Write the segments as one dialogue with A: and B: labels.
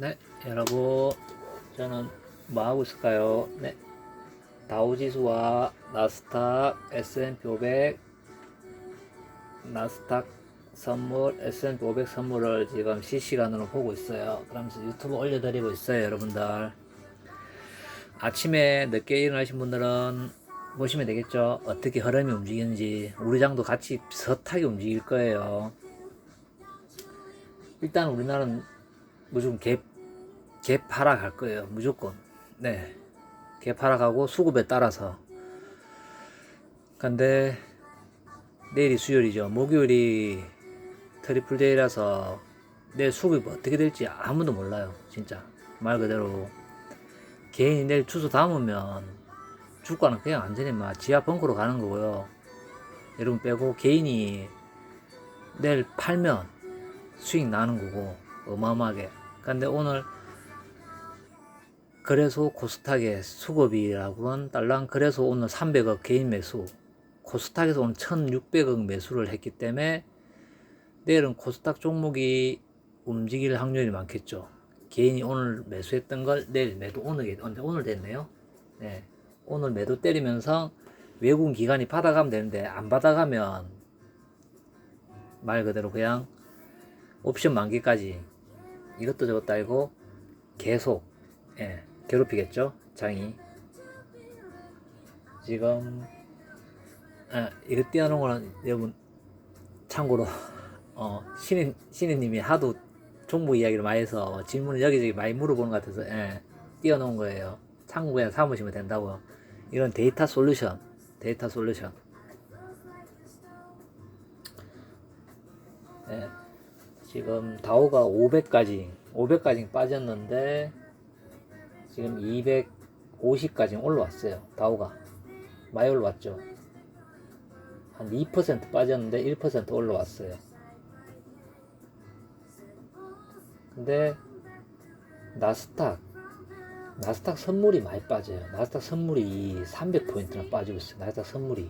A: 네, 여러분, 저는 뭐 하고 있을까요? 네, 다우지수와 나스닥, S&P 500, 나스닥 선물, S&P 500 선물을 지금 실시간으로 보고 있어요. 그러면서 유튜브 올려드리고 있어요, 여러분들. 아침에 늦게 일어나신 분들은 보시면 되겠죠. 어떻게 흐름이 움직이는지 우리 장도 같이 비슷하게 움직일 거예요. 일단 우리나라는 무조건 갭, 갭 하락할 거예요. 무조건. 네. 갭 하락하고 수급에 따라서. 근데 내일이 수요일이죠. 목요일이 트리플 데이라서 내일 수급이 어떻게 될지 아무도 몰라요. 진짜. 말 그대로. 개인이 내일 주소 담으면 주가는 그냥 완전히 막 지하 벙커로 가는 거고요. 여러분 빼고 개인이 내일 팔면 수익 나는 거고 어마어마하게. 근데 오늘 그래서 코스닥의 수급이라고는 달랑 그래서 오늘 300억 개인 매수 코스닥에서 오늘 1600억 매수를 했기 때문에 내일은 코스닥 종목이 움직일 확률이 많겠죠. 개인이 오늘 매수했던 걸 내일 매도 오늘 언제 오늘 됐네요. 네. 오늘 매도 때리면서 외국인 기관이 받아가면 되는데 안 받아가면 말 그대로 그냥 옵션 만기까지 이것도 저것도 알고 계속 예, 괴롭히겠죠? 장이. 지금 아, 이거 띄워놓은 거는 여러분 참고로 어, 신인 신인님이 하도 종목 이야기를 많이 해서 질문을 여기저기 많이 물어보는 것 같아서 예, 띄워놓은 거예요. 참고에 삼으시면 된다고요. 이건 데이터 솔루션 데이터 솔루션. 예, 지금 다오가 500까지 500까지 빠졌는데 지금 250까지 올라왔어요. 다오가. 많이 올라왔죠. 한 2% 빠졌는데 1% 올라왔어요. 근데 나스닥 나스닥 선물이 많이 빠져요. 나스닥 선물이 300포인트나 빠지고 있어요. 나스닥 선물이.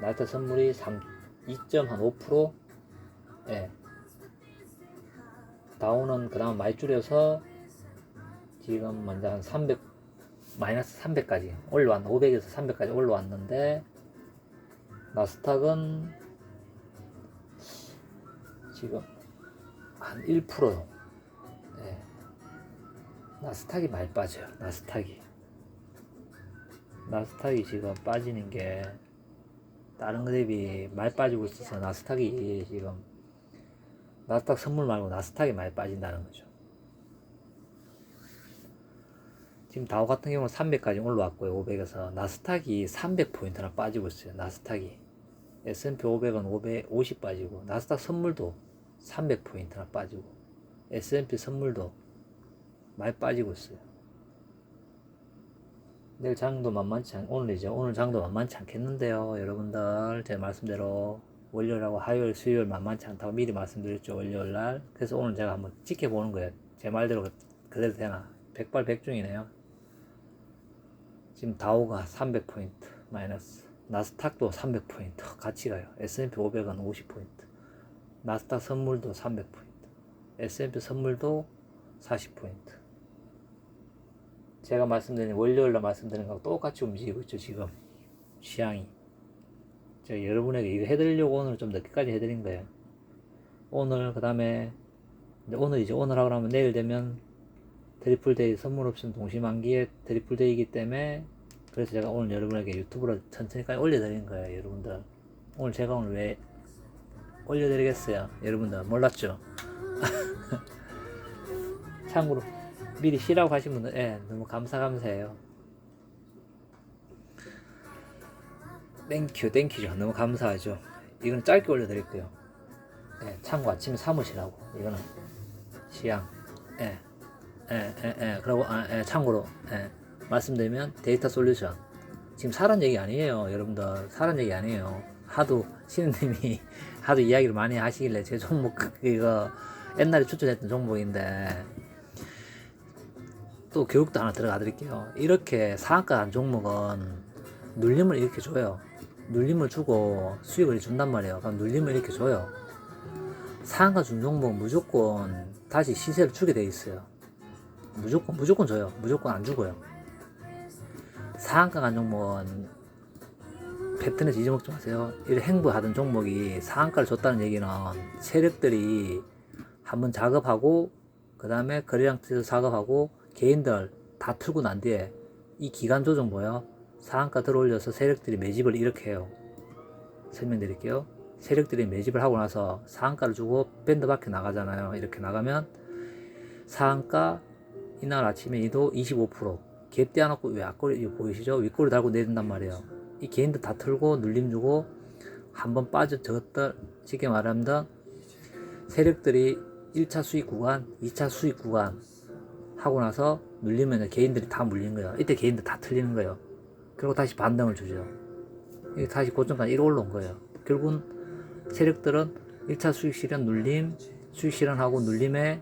A: 나스닥 선물이 3, 2.5% 예. 다운은 그나마 많이 줄여서 지금 먼저 한 300, 마이너스 300까지 올라왔, 500에서 300까지 올라왔는데, 나스닥은 지금 한 1%요. 예. 나스닥이 많이 빠져요. 나스닥이. 나스닥이 지금 빠지는 게 다른 거 대비 많이 빠지고 있어서 나스닥이 지금 나스닥 선물 말고 나스닥이 많이 빠진다는 거죠. 지금 다우 같은 경우는 300까지 올라왔고요. 500에서 나스닥이 300포인트나 빠지고 있어요. 나스닥이 S&P 500은 550 빠지고 나스닥 선물도 300포인트나 빠지고 S&P 선물도 많이 빠지고 있어요. 내일 장도 만만치 않, 오늘이죠. 오늘 장도 만만치 않겠는데요. 여러분들, 제 말씀대로 월요일하고 화요일, 수요일 만만치 않다고 미리 말씀드렸죠. 월요일 날. 그래서 오늘 제가 한번 지켜보는 거예요. 제 말대로 그- 그대로 되나. 백발백중이네요. 지금 다우가 300포인트 마이너스. 나스닥도 300포인트 같이 가요. S&P 500은 50포인트. 나스닥 선물도 300포인트. S&P 선물도 40포인트. 제가 말씀드린 월요일날 말씀드린 거하고 똑같이 움직이고 있죠 지금 시향이 제가 여러분에게 이거 해드리려고 오늘 좀 늦게까지 해드린 거예요 오늘 그 다음에 오늘 이제 오늘 하고 나면 내일 되면 트리플 데이 선물 옵션 동시 만기에 트리플 데이이기 때문에 그래서 제가 오늘 여러분에게 유튜브로 천천히까지 올려드린 거예요 여러분들 오늘 제가 오늘 왜 올려드리겠어요 여러분들 몰랐죠 참고로 미리 쉬라고 하신 분들, 예, 너무 감사, 감사해요. 땡큐, 땡큐죠. 너무 감사하죠. 이거는 짧게 올려드릴게요. 예, 참고 아침에 사무시라고. 이거는 시향. 예, 예, 예, 예. 그리고, 아, 예, 참고로, 예, 말씀드리면 데이터 솔루션. 지금 사란 얘기 아니에요. 여러분들. 사란 얘기 아니에요. 하도, 신우님이 하도 이야기를 많이 하시길래 제 종목, 이거 옛날에 추천했던 종목인데, 또 교육도 하나 들어가 드릴게요. 이렇게 상한가 한 종목은 눌림을 이렇게 줘요. 눌림을 주고 수익을 준단 말이에요. 그럼 눌림을 이렇게 줘요. 상한가 준 종목은 무조건 다시 시세를 주게 돼 있어요. 무조건 무조건 줘요. 무조건 안 주고요. 상한가 간 종목은 패턴에서 잊어먹지 마세요. 이런 행보하던 종목이 상한가를 줬다는 얘기는 세력들이 한번 작업하고 그 다음에 거래량 트에서 작업하고 개인들 다 틀고 난 뒤에 이 기간 조정 뭐요? 상한가 들어올려서 세력들이 매집을 이렇게 해요. 설명드릴게요. 세력들이 매집을 하고 나서 상한가를 주고 밴드 밖에 나가잖아요. 이렇게 나가면 상한가 이날 아침에 이도 25%갭 떼어놓고 왜 앞꼬리 이거 보이시죠? 윗꼬리 달고 내린단 말이에요. 이 개인들 다 틀고 눌림 주고 한 번 빠져 저것들 쉽게 말하면 세력들이 1차 수익 구간, 2차 수익 구간 하고 나서 눌리면 개인들이 다 물린 거예요. 이때 개인들 다 틀리는 거예요. 그리고 다시 반등을 주죠. 다시 고점까지 이로 올라온 거예요. 결국은 세력들은 1차 수익 실현 눌림, 수익 실현하고 눌림에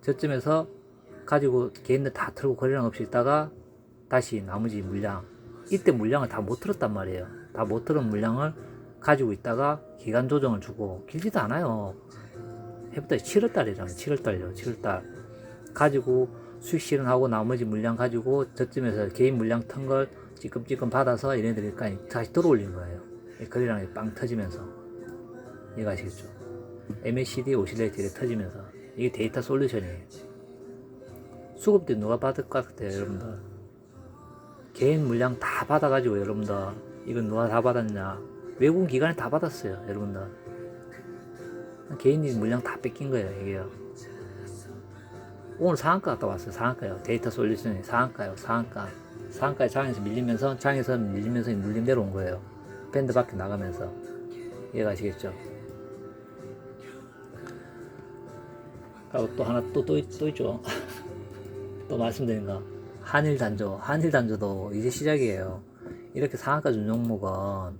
A: 저점에서 가지고 개인들 다 틀고 거래량 없이 있다가 다시 나머지 물량 이때 물량을 다 못 틀었단 말이에요. 다 못 틀은 물량을 가지고 있다가 기간 조정을 주고 길지도 않아요. 해부터 7월달이잖아요. 7월달요. 7월달 가지고 수익 실현하고 나머지 물량 가지고 저쯤에서 개인 물량 튼걸 찌끔찌끔 받아서 얘네들이 다시 들어올린 거예요. 이 거래량이 빵 터지면서 이해가시겠죠? MACD 오실레이터 이 터지면서 이게 데이터 솔루션이에요. 수급비 누가 받을 것 같아요, 여러분들? 개인 물량 다 받아가지고 여러분들 이건 누가 다 받았냐? 외국인 기관이 다 받았어요, 여러분들. 개인이 물량 다 뺏긴 거예요, 이게요. 오늘 상한가 갔다 왔어요, 상한가요. 데이터 솔루션이 상한가요, 상한가. 상한가에 장에서 밀리면서, 장에서 밀리면서 눌림 내려온 거예요. 밴드 밖에 나가면서. 이해가시겠죠? 그리고 또 하나 또, 또, 있- 또 있죠. 또 말씀드린 거. 한일 단조. 한일 단조도 이제 시작이에요. 이렇게 상한가 준 종목은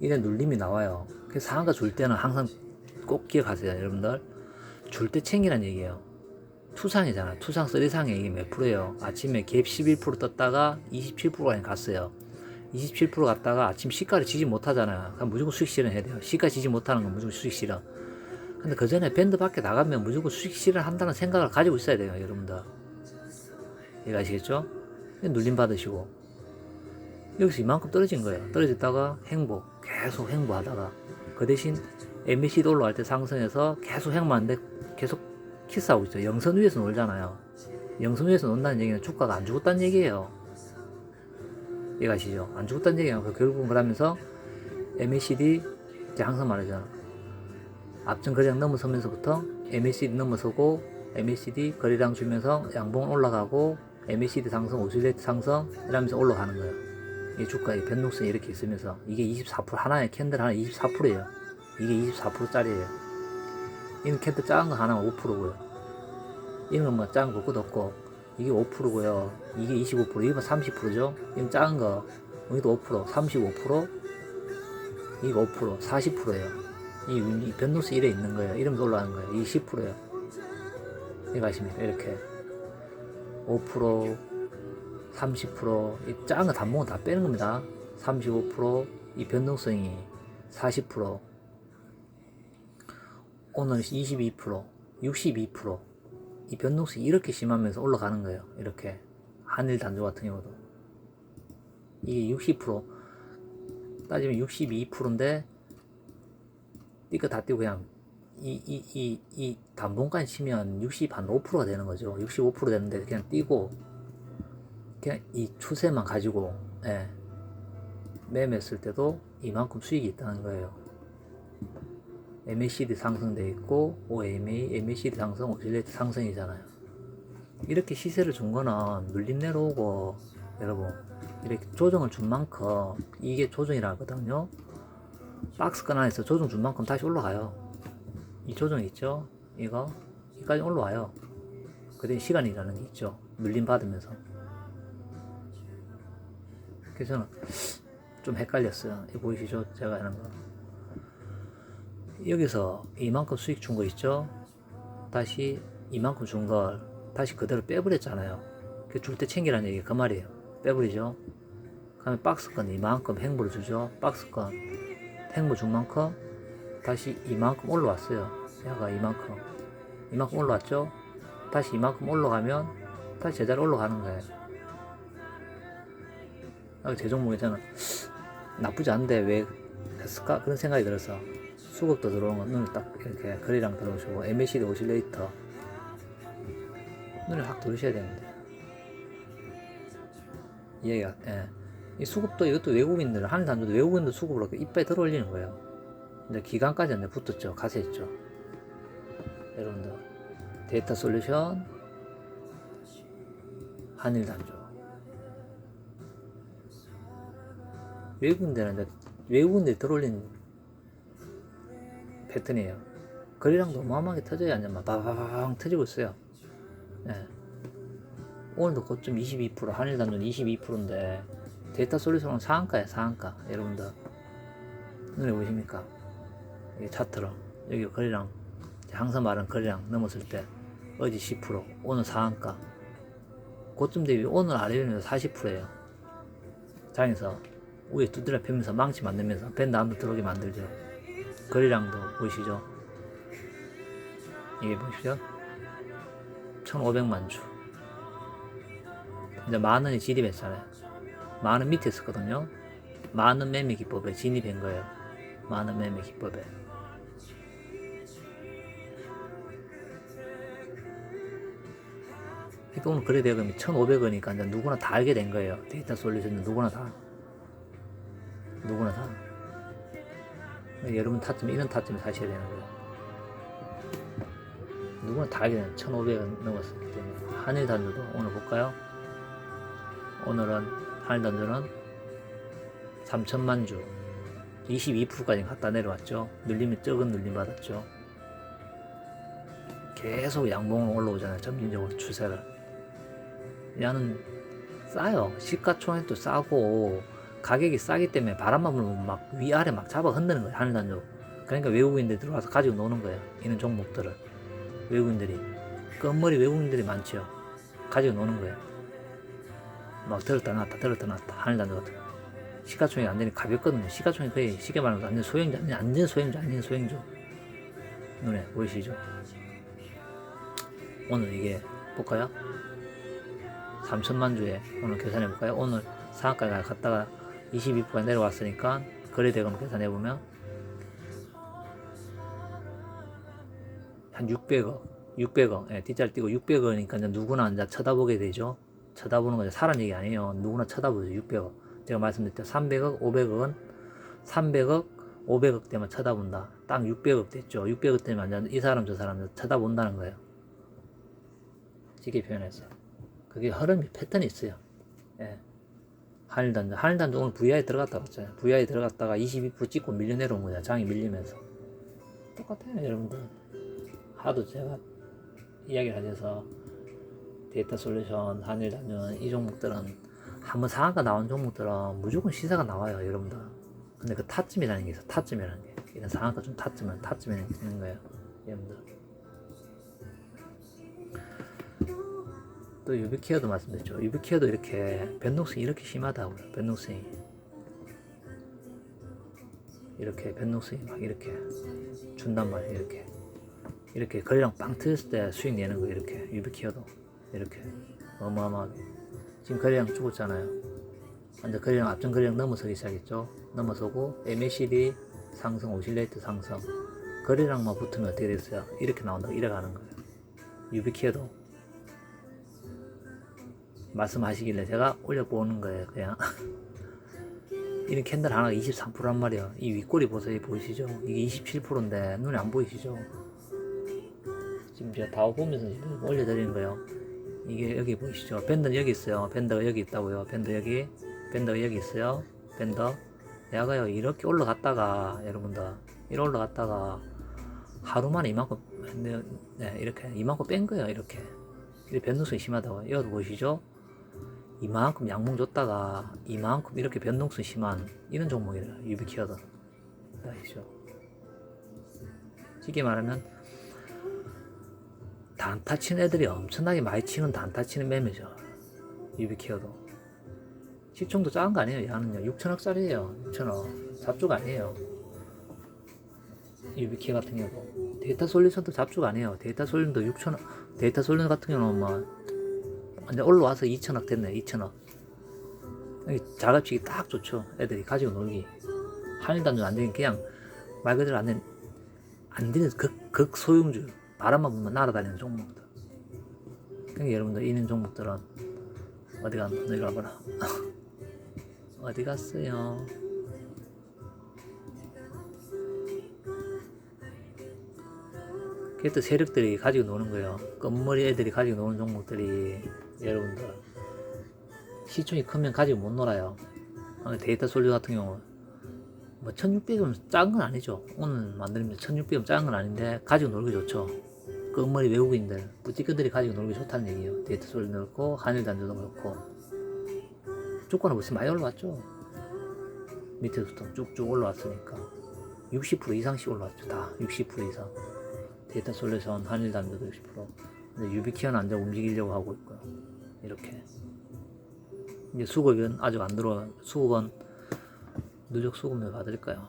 A: 이래 눌림이 나와요. 그래서 상한가 줄 때는 항상 꼭 기억하세요, 여러분들. 줄 때 챙기란 얘기예요. 투상이잖아. 투상 쓰리상에 이게 몇 프로예요? 아침에 갭 11% 떴다가 27%까지 갔어요. 27% 갔다가 아침 시가를 지지 못하잖아요. 그럼 무조건 수익 실현해야 돼요. 시가 지지 못하는 건 무조건 수익 실현. 근데 그 전에 밴드 밖에 나가면 무조건 수익 실현 한다는 생각을 가지고 있어야 돼요, 여러분들. 이해가시겠죠? 눌림 받으시고. 여기서 이만큼 떨어진 거예요. 떨어졌다가 행보, 계속 행보하다가. 그 대신 MAC도 올라갈 때 상승해서 계속 행보하는데 계속 키스하고 있죠. 영선 위에서 놀잖아요. 영선 위에서 논다는 얘기는 주가가 안 죽었다는 얘기예요. 이해가시죠? 안 죽었다는 얘기예요. 그 결국은 그러면서 MACD, 이제 항상 말하잖아. 앞전 거래량 넘어서면서부터 MACD 넘어서고 MACD 거래량 주면서 양봉 올라가고 MACD 상승, 오실레이트 상승 이러면서 올라가는 거예요. 이 주가의 변동성이 이렇게 있으면서 이게 24% 하나의 캔들 하나 24%예요. 이게 24%짜리예요. 이는 캔들 작은 거 하나가 5%고요. 이는 뭐 작은 거끝 없고 이게 5%고요. 이게 25%, 이게 30%죠. 이건 작은 거 여기도 5%, 35%, 이게 5%, 40%예요. 이, 이 변동성이 이래 있는 거예요. 이러면서 올라가는 거예요. 이게 10%예요. 이거 아십니까? 이렇게 5%, 30%, 이 작은 거 단봉은 다 빼는 겁니다. 35%, 이 변동성이 40%, 오늘 22%, 62%, 이 변동성이 이렇게 심하면서 올라가는 거예요. 이렇게. 한일 단조 같은 경우도. 이게 60%, 따지면 62%인데, 이거 다 띄고 그냥, 이, 이, 이, 이 단봉까지 치면 60, 한 5%가 되는 거죠. 65% 되는데 그냥 띄고, 그냥 이 추세만 가지고, 예, 매매했을 때도 이만큼 수익이 있다는 거예요. MACD 상승돼 있고 OMA, MACD 상승, 오실레이트 상승이잖아요. 이렇게 시세를 준 거는 눌림 내려오고 여러분 이렇게 조정을 준 만큼 이게 조정이라 하거든요. 박스권 안에서 조정 준 만큼 다시 올라가요. 이 조정 있죠? 이거 여기까지 올라와요. 그때 시간이라는 게 있죠. 눌림 받으면서. 그래서 저는 좀 헷갈렸어요. 이거 보이시죠? 제가 하는 거. 여기서 이만큼 수익 준 거 있죠? 다시 이만큼 준 걸 다시 그대로 빼버렸잖아요. 그줄때 챙기라는 얘기 그 말이에요. 빼버리죠. 그러면 박스권 이만큼 행보를 주죠. 박스권 행보 준 만큼 다시 이만큼 올라왔어요. 얘가 이만큼 이만큼 올라왔죠. 다시 이만큼 올라가면 다시 제자리 올라가는 거예요. 아, 제 종목에 저는 나쁘지 않은데 왜 했을까 그런 생각이 들어서 수급도 들어오는 거 눈을 딱 이렇게 거리랑 들어오시고 MACD 오실레이터 눈을 확 들으셔야 되는데 이해가 예. 이 수급도 이것도 외국인들 하는 사람들도 외국인들 이렇게 이빨 들어 올리는 거예요. 근데 기간까지 는 붙었죠. 가세 있죠. 여러분들 데이터 솔루션 한일 단조 외국인들은 이제 외국인들이 들어올린 패턴이에요. 거리량도 어마어마하게 터져야 이제 막 바바바방 터지고 있어요. 예. 오늘도 고점 22% 한일 단전 22%인데 데이터 솔루션은 상한가야 상한가 여러분들 눈에 보이십니까? 차트로. 여기 거리량 항상 말한 거리량 넘었을 때 어제 10% 오늘 상한가. 고점 대비 오늘 아래로는 40%예요. 장에서 위에 두드려 패면서 망치 만들면서 밴드 안으로 들어오게 만들죠. 거리량도 보이시죠? 이게 보십시오 1500만 주. 이제 만 원이 진입했잖아요. 만원 밑에 있었거든요. 만원 매매 기법에 진입한 거예요. 만원 매매 기법에 오늘 거래 대금이 1,500원이니까 이제 누구나 다 알게 된 거예요. 데이터 솔루션은 누구나 다. 누구나 다. 여러분 타점, 이런 타점에 사셔야 되는 거예요. 누구나 다 알게 되는 1,500원 넘었기 때문에. 한일 단조도 오늘 볼까요? 오늘은 한일 단조는 3천만 주 22%까지 갔다 내려왔죠. 눌림이 적은 눌림 받았죠. 계속 양봉으로 올라오잖아요. 점진적으로 추세를. 야는 싸요. 시가총액도 싸고 가격이 싸기 때문에 바람만 불면 막 위아래 막 잡아 흔드는 거예요. 하늘 단조. 그러니까 외국인들이 들어와서 가지고 노는 거예요. 이런 종목들을. 외국인들이. 끝머리 외국인들이 많죠. 가지고 노는 거예요. 막 들었다 놨다 들었다 놨다 하늘 단조 같은 거. 시가총액이 완전히 가볍거든요. 시가총액 거의 쉽게 말하면 완전 소형주, 완전 완전 소형주, 아닌 소형주. 눈에 보이시죠? 오늘 이게 볼까요? 3천만 주에 오늘 계산해 볼까요? 오늘 상한가에 갔다가 22%가 내려왔으니까 거래 대금 계산해 보면 한 600억, 600억, 예, 뒷자리 띄고 600억이니까 이제 누구나 이제 쳐다보게 되죠. 쳐다보는 건 사람 얘기 아니에요. 누구나 쳐다보죠. 600억. 제가 말씀드렸죠. 300억, 500억은 300억, 500억 때만 쳐다본다. 딱 600억 됐죠. 600억 때면 완전 이 사람 저 사람 쳐다본다는 거예요. 쉽게 표현해서. 그게 흐름이 패턴이 있어요. 예. 한일단도 한일단도 오늘 VI 들어갔다 왔잖아요. VI 들어갔다가 22% 찍고 밀려 내려온 거야. 장이 밀리면서. 똑같아요, 여러분들. 하도 제가 이야기를 하셔서 데이터 솔루션, 한일단전 이 종목들은 한번 상한가 나온 종목들은 무조건 시세가 나와요, 여러분들. 근데 그 타점이라는 게 있어, 타점이라는 게. 이런 상한가 좀 타점은 타점이 있는 거예요, 여러분들. 또 유비케어도 말씀드렸죠. 유비케어도 이렇게 변동성이 이렇게 심하다고요. 변동성이 이렇게 변동성이 막 이렇게 준단 말이에요. 이렇게 이렇게 거리랑 빵 터졌을 때 수익 내는 거 이렇게 유비케어도 이렇게 어마어마하게 지금 거리량 죽었잖아요. 근데 거리량 앞전 거리량 넘어서기 시작했죠. 넘어서고 MACD 상승, 오실레이트 상승 거리량만 붙으면 어떻게 됐어요? 이렇게 나온다고 이래 가는 거예요. 유비케어도 말씀하시길래 제가 올려보는 거예요, 그냥. 이런 캔들 하나가 23%란 말이에요. 이 윗꼬리 보세요, 보이시죠? 이게 27%인데 눈에 안 보이시죠? 지금 제가 다 보면서 올려드리는 거예요. 이게 여기 보이시죠? 밴드는 여기 있어요. 밴드가 여기 있다고요. 밴드 여기, 밴드가 여기 있어요. 밴드. 내가요, 이렇게 올라갔다가, 여러분들, 이렇게 올라갔다가, 하루 만에 이만큼, 네, 이렇게, 이만큼 뺀 거예요, 이렇게. 이게 변동성이 심하다고요. 여기 보이시죠? 이만큼 양봉 줬다가 이만큼 이렇게 변동성 심한 이런 종목이래요. 유비키어도. 아시죠? 쉽게 말하면 단타 치는 애들이 엄청나게 많이 치는 단타 치는 매매죠. 유비키어도. 시총도 작은 거 아니에요. 얘는요. 6천억짜리예요. 6천억. 잡죽 아니에요. 유비키어 같은 경우. 데이터 솔루션도 잡죽 아니에요. 데이터 솔루션도 6천억. 데이터 솔루션 같은 경우는 뭐 이제 올라와서 2천억 됐네 2천억. 여기 자갑식이 딱 좋죠 애들이 가지고 놀기 한일단도 안 되긴 그냥 말 그대로 안 되는 안 되는 극, 극소형주 바람만 불면 날아다니는 종목들. 그러니까 여러분들 있는 종목들은 어디 갔나 이리 와봐라. 어디 갔어요? 또 세력들이 가지고 노는 거예요. 끝머리 애들이 가지고 노는 종목들이 여러분들 시총이 크면 가지고 못 놀아요. 어, 데이터 솔류 같은 경우 뭐 1600은 작은 건 아니죠. 오늘 만들면 1600은 작은 건 아닌데 가지고 놀기 좋죠. 끝머리 외국인들, 부티크들이 가지고 놀기 좋다는 얘기예요. 데이터 솔류 넣고 한일 단주도 그렇고 주가는 벌써 많이 올라왔죠. 밑에부터 쭉쭉 올라왔으니까 60% 이상씩 올라왔죠. 다 60% 이상. 데이터 솔루션 한일 단자도 60% 근데 유비키어는 앉아 움직이려고 하고 있고요 이렇게. 이제 수급은 아직 안 들어와 수급은 누적 수급을 받을까요?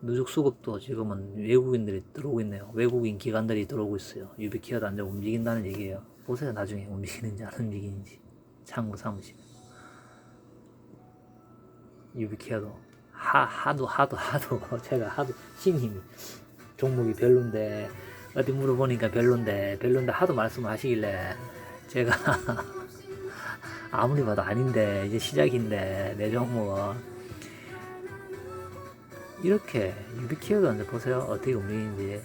A: 누적 수급도 지금은 외국인들이 들어오고 있네요. 외국인 기관들이 들어오고 있어요. 유비키어도 앉아 움직인다는 얘기예요. 보세요 나중에 움직이는지 안 움직이는지. 참고 삼으시면 유비키어도 하, 하도 하도 하도. 제가 하도 신임이 종목이 별론데 어디 물어보니까 별론데 별론데 하도 말씀을 하시길래 제가 아무리 봐도 아닌데 이제 시작인데 내 종목은 이렇게 유비키어도 이제 보세요 어떻게 움직이는지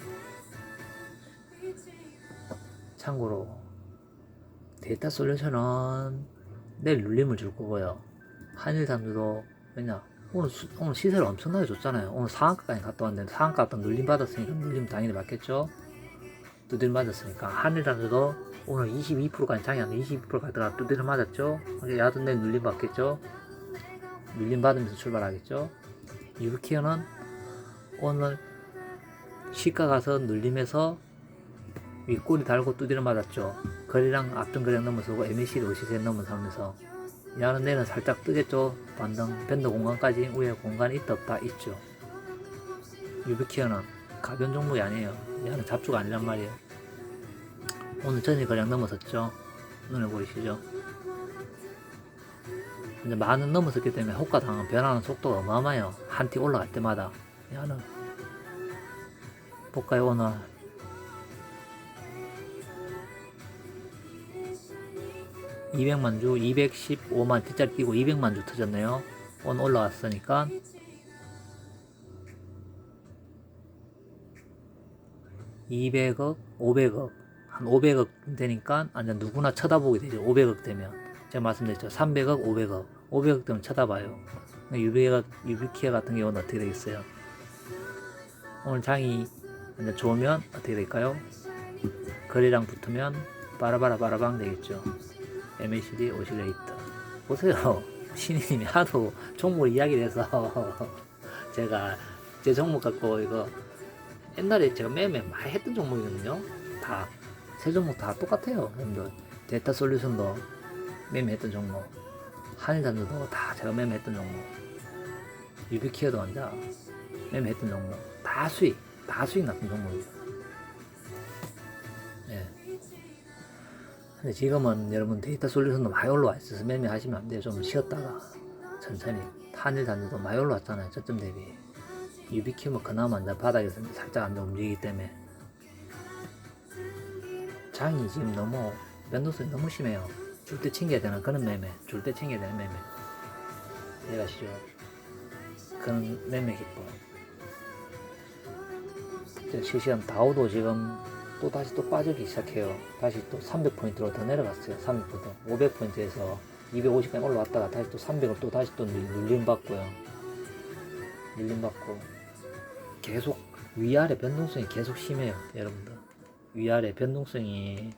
A: 참고로 데이터 솔루션은 내일 눌림을 줄 거고요 한일 단주도 왜냐 오늘, 수, 오늘 시세를 엄청나게 줬잖아요. 오늘 상한가까지 갔다 왔는데 상한가 또 눌림 받았으니까 눌림 당연히 맞겠죠. 두드려 맞았으니까 한일단도 오늘 22%까지 장이 22% 가다가 두드려 맞았죠. 야든 내 눌림 받겠죠. 눌림 받으면서 출발하겠죠. 유비키어는 오늘 시가 가서 눌림해서 윗꼬리 달고 두드려 맞았죠. 거리랑 앞전 거리랑 넘어서고 MACD 50세 넘어서면서 야는 내는 살짝 뜨겠죠. 반등 밴드 공간까지 위에 공간이 있다 없다 있죠. 유비키어는 가변 종목이 아니에요. 야는 잡주가 아니란 말이에요. 오늘 전일 거량 넘어섰죠. 눈에 보이시죠? 이제 만원 넘어섰기 때문에 호가당은 변하는 속도가 어마어마해요. 한 티 올라갈 때마다 야는 볼까요 오늘 200만 주, 215만 T짜리 끼고 200만 주 터졌네요. 오늘 올라왔으니까. (200억) (500억) 한 (500억) 되니까 완전 누구나 쳐다보게 되죠. (500억) 되면. 제가 말씀드렸죠. (300억) (500억) (500억) 되면 쳐다봐요. 유비키아, 유비키아 같은 경우는 어떻게 되겠어요? 오늘 장이 완전 좋으면 어떻게 될까요? 거리랑 붙으면 바라바라 바라방 되겠죠. MACD 오실레이터. 보세요. 신이님이 하도 종목 이야기를 해서 제가 제 종목 갖고 이거 옛날에 제가 매매 많이 했던 종목이거든요. 다 세 종목 다 똑같아요 여러분들 데이터 솔루션도 매매했던 종목 한일단도 다 제가 매매했던 종목 유비키어도 완전 매매했던 종목 다 수익 다 수익 났던 종목이죠 예. 근데 지금은 여러분 데이터 솔루션도 많이 올라와 있어서 매매하시면 안 돼요. 좀 쉬었다가 천천히 한일 단지도 많이 올라왔잖아요. 저점 대비. 유비큐는 그나마 이제 바닥에서 살짝 안 움직이기 때문에 장이 지금 너무 변동성이 너무 심해요. 줄 때 챙겨야 되는 그런 매매, 줄 때 챙겨야 되는 매매. 이해가시죠? 그런 매매 기법. 실시간 다우도 지금 또 다시 또 빠지기 시작해요. 다시 또 300포인트로 더 내려갔어요. 300포인트. 500포인트에서 250까지 올라왔다가 다시 또 300을 또 다시 또 눌림 받고요. 눌림 받고 계속 위아래 변동성이 계속 심해요. 여러분들. 위아래 변동성이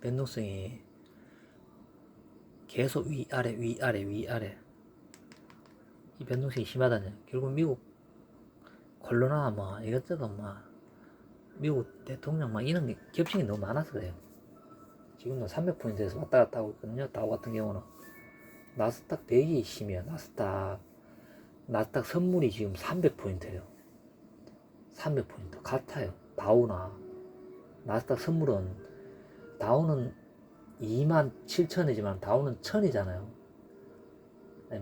A: 변동성이 계속 위아래 위아래 위아래 이 변동성이 심하다냐. 결국 미국 콜로나 뭐 이것저것 막 미국 대통령 막 이런 게 겹치는 게 너무 많아서 그래요. 지금도 300포인트에서 왔다 갔다 하고 있거든요. 다우 같은 경우는. 나스닥 100이 심해요. 나스닥. 나스닥 선물이 지금 300포인트예요. 300포인트. 같아요. 다우나 나스닥 선물은 다우는 2만 7천이지만 다우는 천이잖아요.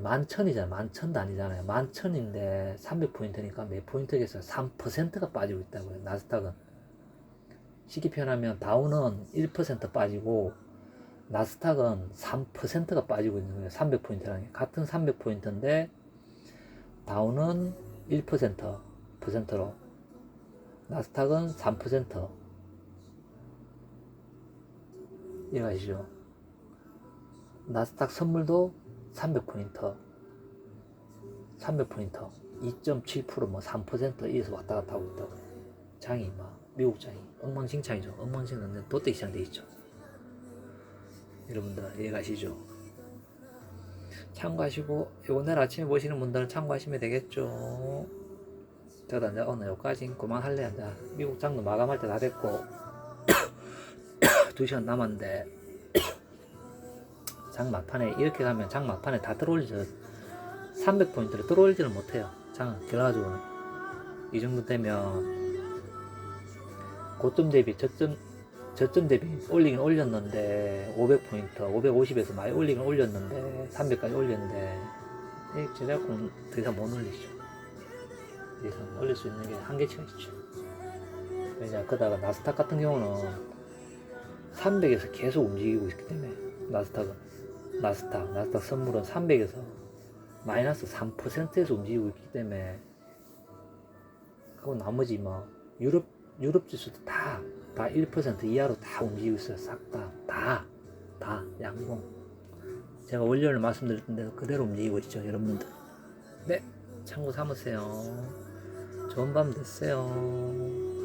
A: 만 천이잖아요. 만 천도 아니잖아요. 만 천인데 300포인트니까 몇 포인트겠어요? 3%가 빠지고 있다고요. 나스닥은. 쉽게 표현하면 다우는 1% 빠지고 나스닥은 3%가 빠지고 있는 거예요. 300포인트라는 게. 같은 300포인트인데 다우는 1% 퍼센트로 나스닥은 3% 이해가시죠? 나스닥 선물도 300포인트. 300포인트. 2.7%뭐 3% 이에서 왔다 갔다 하고 있다고. 장이 막 미국 장이. 엉망진창이죠. 엉망진창인데 롯데 시장 돼 있죠. 여러분들 이해가시죠? 참고하시고 내일 아침에 보시는 분들은 참고하시면 되겠죠 저도 이제 오늘 여기까지 그만할래 이제 미국 장도 마감할 때 다 됐고 2시간 남았는데 장 막판에 이렇게 가면 장 막판에 다 들어올리죠 300포인트를 들어올지는 못해요. 장은 그래가지고 이 정도 되면 고점 대비 저점 저점 대비 올리긴 올렸는데 500포인트 550에서 많이 올리긴 올렸는데 300까지 올렸는데 이 제작은 더 이상 못 올리죠. 더 이상 올릴 수 있는 게 한계치가 있죠. 왜냐 그다가 나스닥 같은 경우는 300에서 계속 움직이고 있기 때문에 나스닥은 나스닥 나스닥 선물은 300에서 마이너스 3%에서 움직이고 있기 때문에 그리고 나머지 뭐 유럽 유럽 지수도 다 다 1% 이하로 다 움직이고 있어요. 싹 다 다 다 양봉. 제가 원료를 말씀드렸던 대로 그대로 움직이고 있죠 여러분들. 네 참고 삼으세요 좋은 밤 됐어요.